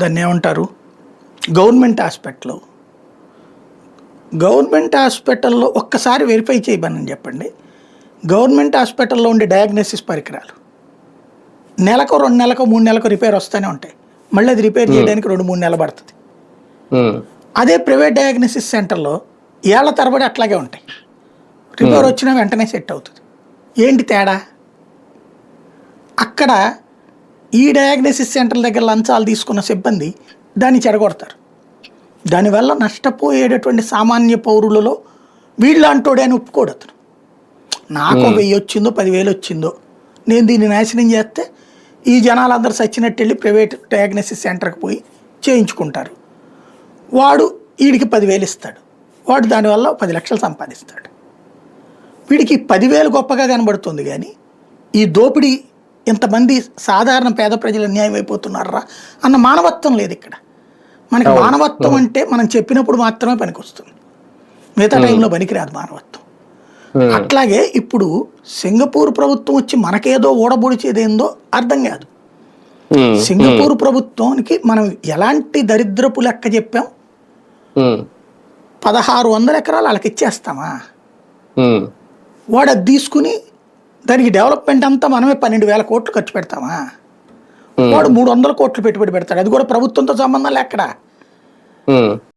దాన్ని ఏమంటారు? Government hospital government హాస్పిటల్లో ఒక్కసారి వెరిఫై చేయమని చెప్పండి. గవర్నమెంట్ హాస్పిటల్లో ఉండే డయాగ్నోసిస్ పరికరాలు. నెలకు రెండు నెలకు మూడు నెలలకు రిపేర్ వస్తూనే ఉంటాయి. మళ్ళీ అది రిపేర్ చేయడానికి రెండు మూడు నెలలు పడుతుంది. అదే ప్రైవేట్ డయాగ్నోసిస్ సెంటర్లో ఏళ్ళ తరబడి అట్లాగే ఉంటాయి. రిపేర్ వచ్చినా వెంటనే సెట్ అవుతుంది. ఏంటి తేడా? అక్కడ ఈ డయాగ్నోసిస్ సెంటర్ దగ్గర లంచాలు తీసుకున్న సిబ్బంది దాన్ని చెడగొడతారు. దానివల్ల నష్టపోయేటటువంటి సామాన్య పౌరులలో వీళ్ళంటోడే అని ఒప్పుకోడు అతను నాకు వెయ్యి వచ్చిందో పదివేలు వచ్చిందో నేను దీన్ని నాశనం చేస్తే ఈ జనాలందరూ సచ్చినట్టు వెళ్ళి ప్రైవేట్ డయాగ్నోసిస్ సెంటర్కి పోయి చేయించుకుంటారు. వాడు వీడికి పదివేలు ఇస్తాడు. వాడు దానివల్ల పది లక్షలు సంపాదిస్తాడు. వీడికి పదివేలు గొప్పగా కనబడుతుంది కానీ ఈ దోపిడీ ఇంతమంది సాధారణ పేద ప్రజలు అన్యాయం అయిపోతున్నారా అన్న మానవత్వం లేదు ఇక్కడ. మనకి మానవత్వం అంటే మనం చెప్పినప్పుడు మాత్రమే పనికొస్తుంది. మిగతా టైంలో పనికిరాదు మానవత్వం. అట్లాగే ఇప్పుడు సింగపూర్ ప్రభుత్వం వచ్చి మనకేదో ఓడబొడిచేదేందో అర్థం కాదు. సింగపూర్ ప్రభుత్వానికి మనం ఎలాంటి దరిద్రపు లెక్క చెప్పాం? పదహారు వందల ఎకరాలు వాళ్ళకి ఇచ్చేస్తామా వాడు అది తీసుకుని దానికి డెవలప్మెంట్ అంతా మనమే పన్నెండు వేల కోట్లు ఖర్చు పెడతామా. వాడు మూడు వందల కోట్లు పెట్టుబడి పెడతాడు. అది కూడా ప్రభుత్వంతో సంబంధం లేక్కడ? ఉమ్,